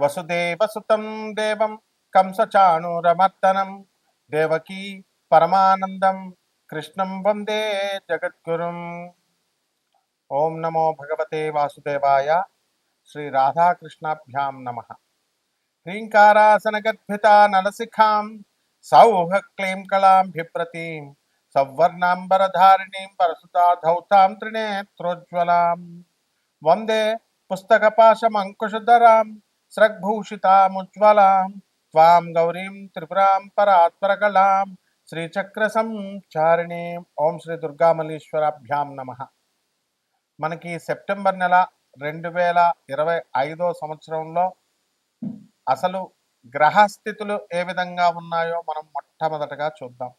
वसुदेवसुतं देवं कंसचाणूरमर्दनं, देवकी परमानन्दं, कृष्णं वंदे जगद्गुरुम्। ॐ नमो भगवते वासुदेवाय, श्रीराधाकृष्णाभ्यां नमः। ह्रीङ्कारासनगर्भिता नलसिखां सौः क्लीं कलां बिभ्रतीं सौवर्णाम्बरधारिणीं परसुता धौतां त्रिनेत्रोज्ज्वलां। वंदे స్రగ్భూషితాముజ్వలాం త్వాం గౌరీం త్రిపురాం పరాత్పరకళాం శ్రీచక్ర సంచారిణీం ఓం శ్రీ దుర్గామల్లీశ్వరాభ్యాం నమ. మనకి సెప్టెంబర్ నెల రెండు వేల ఇరవై ఐదో సంవత్సరంలో అసలు గ్రహస్థితులు ఏ విధంగా ఉన్నాయో మనం మొట్టమొదటగా చూద్దాం.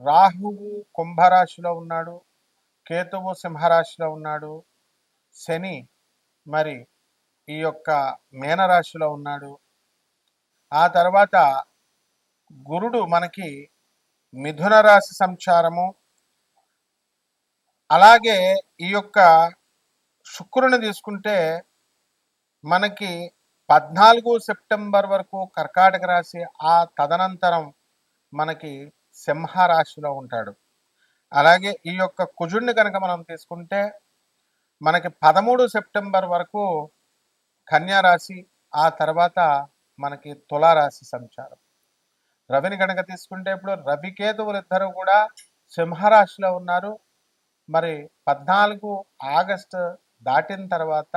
రాహువు కుంభరాశిలో ఉన్నాడు కేతువు సింహరాశిలో ఉన్నాడు శని మరి ఈ యొక్క మీనరాశిలో ఉన్నాడు. ఆ తర్వాత గురుడు మనకి మిథున రాశి సంచారము. అలాగే ఈ యొక్క శుక్రుని తీసుకుంటే మనకి పద్నాలుగు సెప్టెంబర్ వరకు కర్కాటక రాశి ఆ తదనంతరం మనకి సింహ రాశిలో ఉంటాడు. అలాగే ఈ యొక్క కుజుడిని కనుక మనం తీసుకుంటే మనకి పదమూడు సెప్టెంబర్ వరకు కన్యారాశి ఆ తర్వాత మనకి తులారాశి సంచారం. రవిని కనుక తీసుకుంటే ఇప్పుడు రవికేతువులు ఇద్దరు కూడా సింహరాశిలో ఉన్నారు. మరి పద్నాలుగు ఆగస్టు దాటిన తర్వాత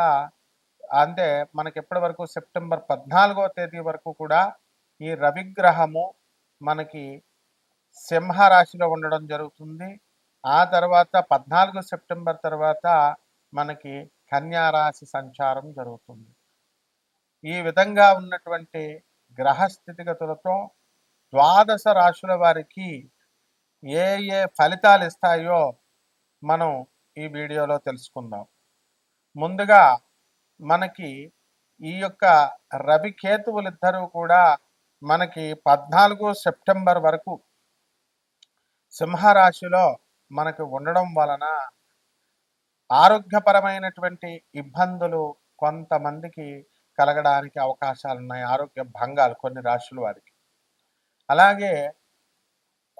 అంటే మనకి ఎప్పటి వరకు సెప్టెంబర్ పద్నాలుగో తేదీ వరకు కూడా ఈ రవిగ్రహము మనకి సింహ రాశిలో ఉండడం జరుగుతుంది. ఆ తర్వాత పద్నాలుగు సెప్టెంబర్ తర్వాత మనకి కన్యారాశి సంచారం జరుగుతుంది. ఈ విధంగా ఉన్నటువంటి గ్రహ స్థితిగతులతో ద్వాదశ రాశుల వారికి ఏ ఏ ఫలితాలు ఇస్తాయో మనం ఈ వీడియోలో తెలుసుకుందాం. ముందుగా మనకి ఈ యొక్క రవికేతువులు కేతువులిద్దరూ కూడా మనకి పద్నాలుగు సెప్టెంబర్ వరకు సింహరాశిలో మనకి ఉండడం వలన ఆరోగ్యపరమైనటువంటి ఇబ్బందులు కొంతమందికి కలగడానికి అవకాశాలు ఉన్నాయి ఆరోగ్య భంగాలు కొన్ని రాశుల వారికి. అలాగే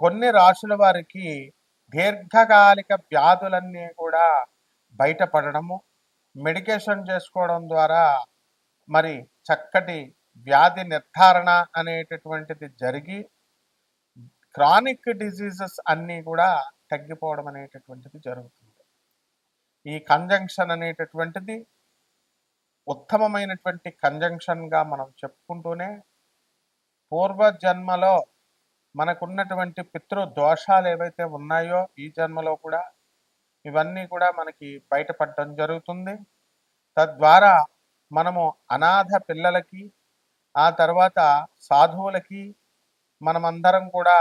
కొన్ని రాశుల వారికి దీర్ఘకాలిక వ్యాధులన్నీ కూడా బయటపడడము మెడికేషన్ చేసుకోవడం ద్వారా మరి చక్కటి వ్యాధి నిర్ధారణ అనేటటువంటిది జరిగి క్రానిక్ డిజీజెస్ అన్నీ కూడా తగ్గిపోవడం అనేటటువంటిది జరుగుతుంది. ఈ కంజంక్షన్ అనేటటువంటిది ఉత్తమమైనటువంటి కంజంక్షన్గా మనం చెప్పుకుంటూనే పూర్వజన్మలో మనకున్నటువంటి పితృ దోషాలు ఏవైతే ఉన్నాయో ఈ జన్మలో కూడా ఇవన్నీ కూడా మనకి బయటపడడం జరుగుతుంది. తద్వారా మనము అనాథ పిల్లలకి ఆ తర్వాత సాధువులకి మనమందరం కూడా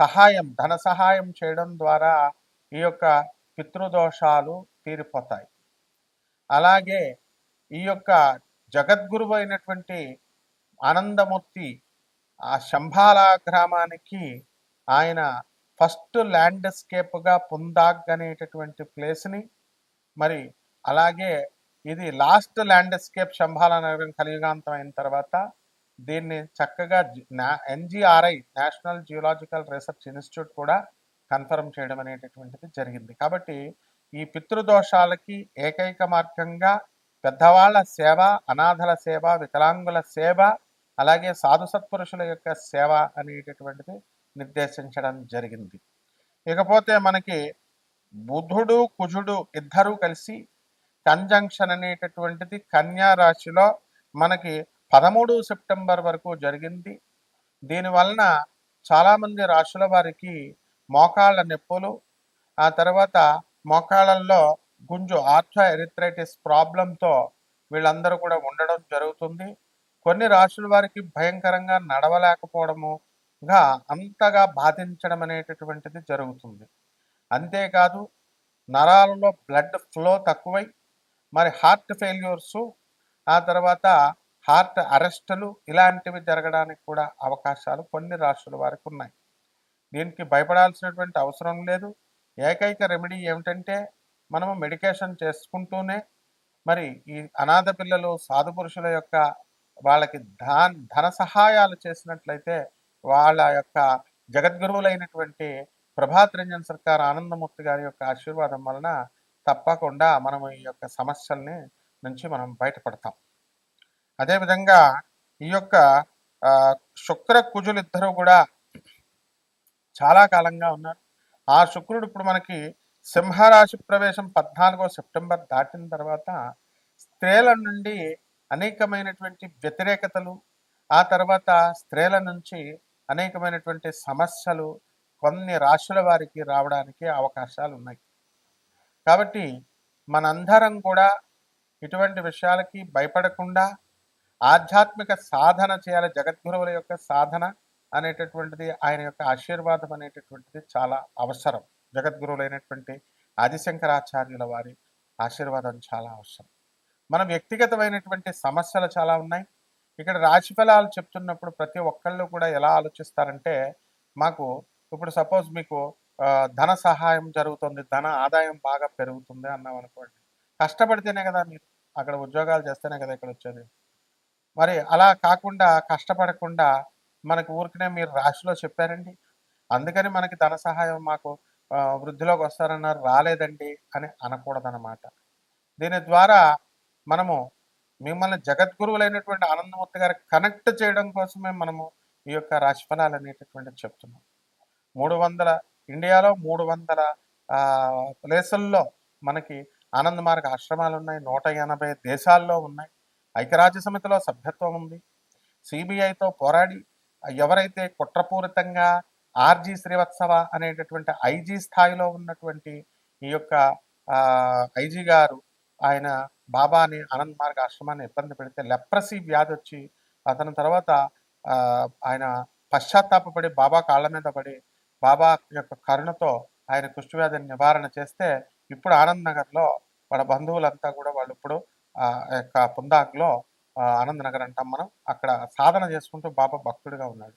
సహాయం ధన సహాయం చేయడం ద్వారా ఈ యొక్క పితృదోషాలు తీరిపోతాయి. అలాగే ఈ యొక్క జగద్గురువు అయినటువంటి ఆనందమూర్తి ఆ శంభాల గ్రామానికి ఆయన ఫస్ట్ ల్యాండ్స్కేప్గా పుందాగ్ అనేటటువంటి ప్లేస్ని మరి అలాగే ఇది లాస్ట్ ల్యాండ్స్కేప్ శంభాల నగరం కలియుగాంతం అయిన తర్వాత దీన్ని చక్కగా NGRI national geological research institute కూడా కన్ఫర్మ్ చేయడం అనేటటువంటిది జరిగింది. కాబట్టి ఈ పితృదోషాలకి ఏకైక మార్గంగా పెద్దవాళ్ళ సేవ అనాథల సేవ వికలాంగుల సేవ అలాగే సాధు సత్పురుషుల యొక్క సేవ అనేటటువంటిది నిర్దేశించడం జరిగింది. ఇకపోతే మనకి బుధుడు కుజుడు ఇద్దరూ కలిసి కంజంక్షన్ అనేటటువంటిది కన్యా రాశిలో మనకి పదమూడు సెప్టెంబర్ వరకు జరిగింది. దీనివలన చాలామంది రాశుల వారికి మోకాళ్ళ నొప్పులు ఆ తర్వాత మోకాళ్ళల్లో గుంజు ఆర్థో ఎరిథ్రైటిస్ ప్రాబ్లంతో వీళ్ళందరూ కూడా ఉండడం జరుగుతుంది. కొన్ని రాశుల వారికి భయంకరంగా నడవలేకపోవడముగా అంతగా బాధించడం అనేటటువంటిది జరుగుతుంది. అంతేకాదు నరాలలో బ్లడ్ ఫ్లో తక్కువై మరి హార్ట్ ఫెయిల్యూర్స్ ఆ తర్వాత హార్ట్ అరెస్టులు ఇలాంటివి జరగడానికి కూడా అవకాశాలు కొన్ని రాష్ట్రాల వారికి ఉన్నాయి. దీనికి భయపడాల్సినటువంటి అవసరం లేదు. ఏకైక రెమెడీ ఏమిటంటే మనము మెడికేషన్ చేసుకుంటూనే మరి ఈ అనాథ పిల్లలు సాధు పురుషుల యొక్క వాళ్ళకి ధన ధన సహాయాలు చేసినట్లయితే వాళ్ళ యొక్క జగద్గురువులైనటువంటి ప్రభాత్ రంజన్ సర్కార్ ఆనందమూర్తి గారి యొక్క ఆశీర్వాదం వలన తప్పకుండా మనం ఈ యొక్క సమస్యల్ని నుంచి మనం బయటపడతాం. అదేవిధంగా ఈ యొక్క శుక్ర కుజులు ఇద్దరు కూడా చాలా కాలంగా ఉన్నారు. ఆ శుక్రుడు ఇప్పుడు మనకి సింహరాశి ప్రవేశం పద్నాలుగో సెప్టెంబర్ దాటిన తర్వాత స్త్రీల నుండి అనేకమైనటువంటి వ్యతిరేకతలు ఆ తర్వాత స్త్రీల నుంచి అనేకమైనటువంటి సమస్యలు కొన్ని రాశుల వారికి రావడానికి అవకాశాలు ఉన్నాయి. కాబట్టి మనందరం కూడా ఇటువంటి విషయాలకి భయపడకుండా ఆధ్యాత్మిక సాధన చేయాలి. జగద్గురువుల యొక్క సాధన అనేటటువంటిది ఆయన యొక్క ఆశీర్వాదం అనేటటువంటిది చాలా అవసరం. జగద్గురువులైనటువంటి ఆదిశంకరాచార్యుల వారి ఆశీర్వాదం చాలా అవసరం. మన వ్యక్తిగతమైనటువంటి సమస్యలు చాలా ఉన్నాయి. ఇక్కడ రాశి ఫలాలు చెప్తున్నప్పుడు ప్రతి ఒక్కళ్ళు కూడా ఎలా ఆలోచిస్తారంటే మాకు ఇప్పుడు సపోజ్ మీకు ధన సహాయం జరుగుతుంది ధన ఆదాయం బాగా పెరుగుతుంది అన్నాం అనుకోండి. కష్టపడితేనే కదా మీరు అక్కడ ఉద్యోగాలు చేస్తేనే కదా ఇక్కడ వచ్చేది. మరి అలా కాకుండా కష్టపడకుండా మనకు ఊరికనే మీరు రాశిలో చెప్పారండి. అందుకని మనకి ధన సహాయం మాకు వృద్ధిలోకి వస్తారన్నారు రాలేదండి అని అనకూడదన్నమాట. దీని ద్వారా మనము మిమ్మల్ని జగద్గురువులైనటువంటి ఆనందమూర్తి గారు కనెక్ట్ చేయడం కోసమే మనము ఈ యొక్క రాశిఫలాలు అనేటటువంటిది చెప్తున్నాం. మూడు వందల ఇండియాలో మూడు వందల ప్లేసుల్లో మనకి ఆనంద మార్గ ఆశ్రమాలు ఉన్నాయి నూట ఎనభై దేశాల్లో ఉన్నాయి. ఐక్యరాజ్య సమితిలో సభ్యత్వం ఉంది. సిబిఐతో పోరాడి ఎవరైతే కుట్రపూరితంగా ఆర్జీ శ్రీవత్సవ అనేటటువంటి ఐజీ స్థాయిలో ఉన్నటువంటి ఈ యొక్క ఐజీ గారు ఆయన బాబాని ఆనంద్ మార్గ ఆశ్రమాన్ని ఇబ్బంది పెడితే లెప్రసీ వ్యాధి వచ్చి అతని తర్వాత ఆ, ఆయన పశ్చాత్తాపడి బాబా కాళ్ళ మీద పడి బాబా యొక్క కరుణతో ఆయన కుష్ఠవ్యాధిని నివారణ చేస్తే ఇప్పుడు ఆనంద్ నగర్లో వాళ్ళ బంధువులంతా కూడా వాళ్ళు ఇప్పుడు ఆ యొక్క పుందాక్లో ఆనంద్ నగర్ అంటాం మనం అక్కడ సాధన చేసుకుంటూ బాబా భక్తుడిగా ఉన్నాడు.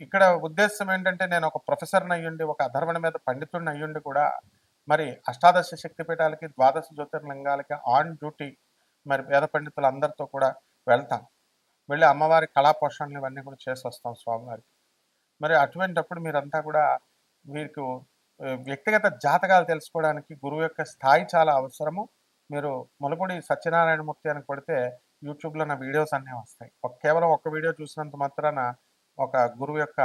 ఇక్కడ ఉద్దేశం ఏంటంటే నేను ఒక ప్రొఫెసర్ని అయ్యుండి ఒక అధర్వణ మీద పండితుడిని అయ్యుండి కూడా మరి అష్టాదశ శక్తిపీఠాలకి ద్వాదశ జ్యోతిర్లింగాలకి ఆన్ డ్యూటీ మరి వేద పండితులు అందరితో కూడా వెళ్తాం. వెళ్ళి అమ్మవారి కళా పోషణలు ఇవన్నీ కూడా చేసి వస్తాం స్వామివారికి. మరి అటువంటిప్పుడు మీరంతా కూడా మీకు వ్యక్తిగత జాతకాలు తెలుసుకోవడానికి గురువు యొక్క స్థాయి చాలా అవసరము. మీరు ములపూడి సత్యనారాయణమూర్తి అని కొడితే యూట్యూబ్లో నా వీడియోస్ అన్నీ వస్తాయి. కేవలం ఒక వీడియో చూసినంత మాత్రాన ఒక గురువు యొక్క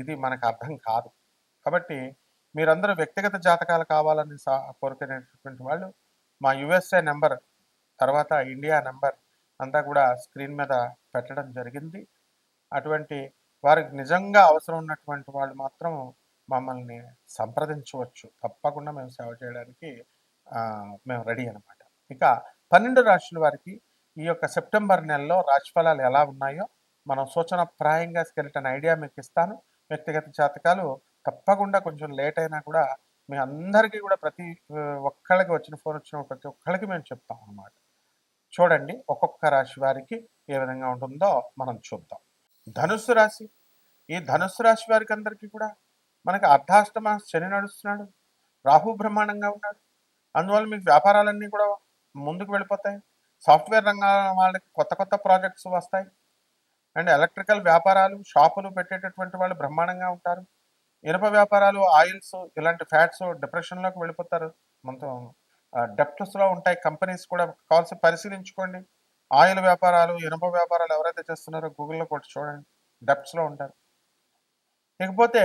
ఇది మనకు అర్థం కాదు. కాబట్టి మీరందరూ వ్యక్తిగత జాతకాలు కావాలని సా కోరుకునేటటువంటి వాళ్ళు మా యుఎస్ఏ నెంబర్ తర్వాత ఇండియా నెంబర్ అంతా కూడా స్క్రీన్ మీద పెట్టడం జరిగింది. అటువంటి వారికి నిజంగా అవసరం ఉన్నటువంటి వాళ్ళు మాత్రం మమ్మల్ని సంప్రదించవచ్చు. తప్పకుండా మేము సేవ చేయడానికి మేము రెడీ అనమాట ఇక పన్నెండు రాశుల వారికి ఈ యొక్క సెప్టెంబర్ నెలలో రాశిఫలాలు ఎలా ఉన్నాయో మనం సూచన ప్రాయంగా స్కెలిటన్ ఐడియా మీకు ఇస్తాను. వ్యక్తిగత జాతకాలు తప్పకుండా కొంచెం లేట్ అయినా కూడా మీ అందరికీ కూడా ప్రతి ఒక్కళ్ళకి వచ్చిన ఫోన్ వచ్చిన ప్రతి ఒక్కళ్ళకి మేము చెప్తాం అన్నమాట. చూడండి ఒక్కొక్క రాశి వారికి ఏ విధంగా ఉంటుందో మనం చూద్దాం. ధనుస్సు రాశి. ఈ ధనుస్సు రాశి వారికి అందరికీ కూడా మనకి అర్ధాష్టమ శని నడుస్తున్నాడు. రాహు బ్రహ్మాండంగా ఉన్నాడు. అందువల్ల మీకు వ్యాపారాలన్నీ కూడా ముందుకు వెళ్ళిపోతాయి. సాఫ్ట్వేర్ రంగాల వాళ్ళకి కొత్త కొత్త ప్రాజెక్ట్స్ వస్తాయి. అండ్ ఎలక్ట్రికల్ వ్యాపారాలు షాపులు పెట్టేటటువంటి వాళ్ళు బ్రహ్మాండంగా ఉంటారు. ఇనుప వ్యాపారాలు ఆయిల్స్ ఇలాంటి ఫ్యాట్స్ డిప్రెషన్లోకి వెళ్ళిపోతారు. మొత్తం డెప్ట్స్లో ఉంటాయి కంపెనీస్ కూడా. కావాల్సి పరిశీలించుకోండి. ఆయిల్ వ్యాపారాలు ఇనుప వ్యాపారాలు ఎవరైతే చేస్తున్నారో గూగుల్లో కొట్టి చూడండి. డెప్ట్స్లో ఉంటారు. ఇకపోతే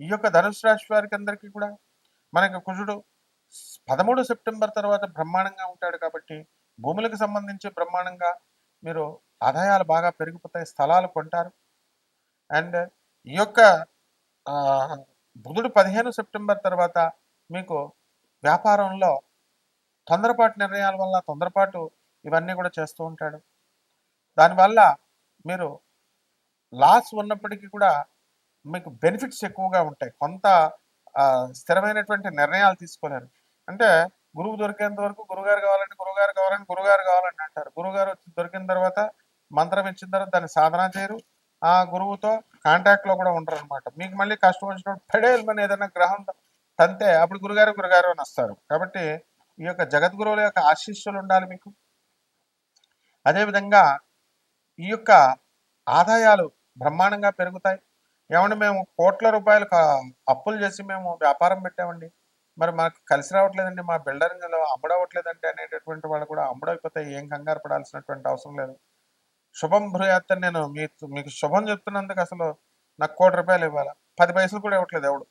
ఈ యొక్క ధనుసు రాశి వారికి అందరికీ కూడా మనకి కుజుడు పదమూడు సెప్టెంబర్ తర్వాత బ్రహ్మాండంగా ఉంటాడు కాబట్టి భూములకు సంబంధించి బ్రహ్మాండంగా మీరు ఆదాయాలు బాగా పెరిగిపోతాయి స్థలాలు కొంటారు. అండ్ ఈ యొక్క బుధుడు పదిహేను సెప్టెంబర్ తర్వాత మీకు వ్యాపారంలో తొందరపాటు నిర్ణయాల వల్ల తొందరపాటు ఇవన్నీ కూడా చేస్తూ ఉంటాడు. దానివల్ల మీరు లాస్ ఉన్నప్పటికీ కూడా మీకు బెనిఫిట్స్ ఎక్కువగా ఉంటాయి. కొంత స్థిరమైనటువంటి నిర్ణయాలు తీసుకోలేరు. అంటే గురువు దొరికేంత వరకు గురుగారు కావాలంటే గురుగారు కావాలని గురుగారు కావాలని అంటారు. గురుగారు దొరికిన తర్వాత మంత్రం ఇచ్చిన తర్వాత దాన్ని సాధన చేయరు. ఆ గురువుతో కాంటాక్ట్లో కూడా ఉండరు అనమాట మీకు మళ్ళీ కష్టం వచ్చినప్పుడు పెడేయమని ఏదైనా గ్రహం తంతే. అప్పుడు గురుగారు గురుగారు అని వస్తారు. కాబట్టి ఈ యొక్క జగద్గురువుల యొక్క ఆశీస్సులు ఉండాలి మీకు. అదేవిధంగా ఈ యొక్క ఆదాయాలు బ్రహ్మాండంగా పెరుగుతాయి. ఏమంటే మేము కోట్ల రూపాయలు అప్పులు చేసి మేము వ్యాపారం పెట్టామండి. మరి మాకు కలిసి రావట్లేదండి. మా బిల్డరింగ్ అమ్ముడవట్లేదండి అనేటటువంటి వాళ్ళు కూడా అమ్ముడైపోతే ఏం కంగారు పడాల్సినటువంటి అవసరం లేదు. శుభం భృయాత్ అని నేను మీకు మీకు శుభం చెప్తున్నందుకు అసలు నాకు కోటి రూపాయలు ఇవ్వాలి. పది పైసలు కూడా ఇవ్వట్లేదు ఎవడు.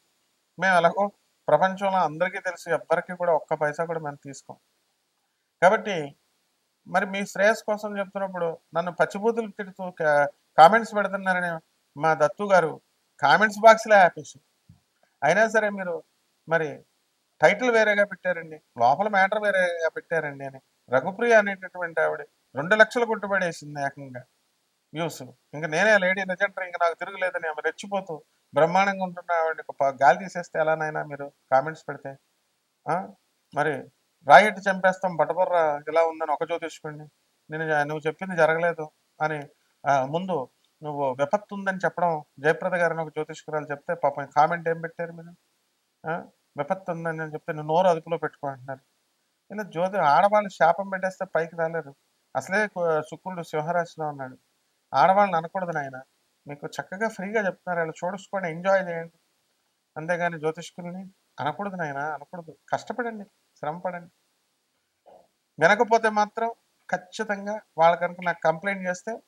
మేము అలాగో ప్రపంచంలో అందరికీ తెలుసు ఎవ్వరికి కూడా ఒక్క పైసా కూడా మేము తీసుకోం. కాబట్టి మరి మీ శ్రేయస్ కోసం చెప్తున్నప్పుడు నన్ను పచ్చిబూతులు తిడుతూ కామెంట్స్ పెడుతున్నారని మా దత్తు గారు కామెంట్స్ బాక్స్లో ఆపేసి. అయినా సరే మీరు మరి టైటిల్ వేరేగా పెట్టారండి లోపల మ్యాటర్ వేరేగా పెట్టారండి అని రఘుప్రియ అనేటటువంటి ఆవిడ రెండు లక్షలు కొట్టుబడేసింది ఏకంగా. వ్యూస్ ఇంకా నేనే లేడీ లెజెండర్ ఇంకా నాకు తిరగలేదని ఆమె రెచ్చిపోతూ బ్రహ్మాండంగా ఉంటున్న ఆవిడని ఒక గాలి తీసేస్తే ఎలానైనా మీరు కామెంట్స్ పెడితే. మరి రాయిట్ చంపేస్తాం బటబర్ర ఇలా ఉందని ఒక జ్యోతిష్కుడిని. నేను నువ్వు చెప్పింది జరగలేదు అని ముందు నువ్వు విపత్తు ఉందని చెప్పడం జయప్రద గారిని ఒక జ్యోతిష్కురాలు చెప్తే పాపం కామెంట్ ఏం పెట్టారు మీరు? విపత్తు ఉందని చెప్తే నువ్వు నోరు అదుపులో పెట్టుకో అంటున్నారు ఇలా జ్యోతి ఆడవాళ్ళు శాపం పెట్టేస్తే పైకి రాలేరు. అసలే కు- శుక్రుడు సింహరాశిలో ఉన్నాడు. ఆడవాళ్ళని అనకూడదు నాయన. మీకు చక్కగా ఫ్రీగా చెప్తున్నారు. వాళ్ళు చూడసుకోండి. ఎంజాయ్ చేయండి. అంతేగాని జ్యోతిష్కుల్ని అనకూడదు నాయన. అనకూడదు. కష్టపడండి. శ్రమ పడండి వినకపోతే మాత్రం ఖచ్చితంగా వాళ్ళ కనుక నాకు కంప్లైంట్ చేస్తే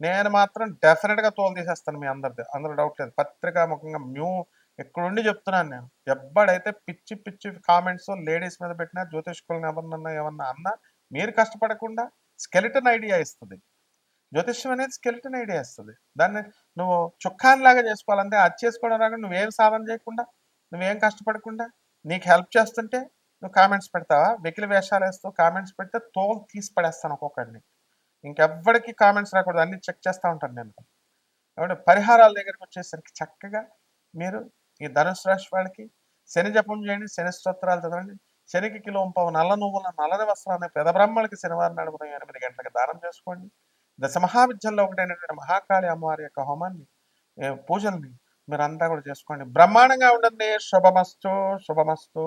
నేను మాత్రం డెఫినెట్గా తోలు తీసేస్తాను మీ అందరిది. అందులో డౌట్ లేదు. పత్రికా ముఖంగా మ్యూ ఎక్కడుండి చెప్తున్నాను నేను. ఎవ్వడైతే పిచ్చి పిచ్చి కామెంట్స్ లేడీస్ మీద పెట్టినా జ్యోతిష్కులను ఎవరినన్నా ఏమన్నా అన్నా మీరు కష్టపడకుండా స్కెలిటన్ ఐడియా ఇస్తుంది. జ్యోతిష్యం అనేది స్కెలిటన్ ఐడియా ఇస్తుంది. దాన్ని నువ్వు చుక్కాన్లాగా చేసుకోవాలంటే అది చేసుకోవడం రాకుండా నువ్వేం సాధన చేయకుండా నువ్వేం కష్టపడకుండా నీకు హెల్ప్ చేస్తుంటే నువ్వు కామెంట్స్ పెడతావా? వెకిలి వేషాలు వేస్తూ కామెంట్స్ పెడితే తోలు తీసి పడేస్తాను ఒక్కొక్కడిని. ఇంకెవ్వడికి కామెంట్స్ రాకూడదు. అన్ని చెక్ చేస్తూ ఉంటాను నేను. కాబట్టి పరిహారాల దగ్గరికి వచ్చేసరికి చక్కగా మీరు ఈ ధనుసు రాశి వాళ్ళకి శని జపం చేయండి శని స్తోత్రాలు చదవండి. శనికి కిలో పావు నల్ల నువ్వుల నల్లని వస్త్రాన్ని పెద బ్రహ్మలకి శనివారం నాడు ఉదయం ఎనిమిది గంటలకు దానం చేసుకోండి. దశ మహావిద్యల్లో ఒకటైనటువంటి మహాకాళి అమ్మవారి యొక్క హోమాన్ని పూజల్ని మీరంతా కూడా చేసుకోండి. బ్రహ్మాండంగా ఉండండి శుభమస్తు శుభమస్తు.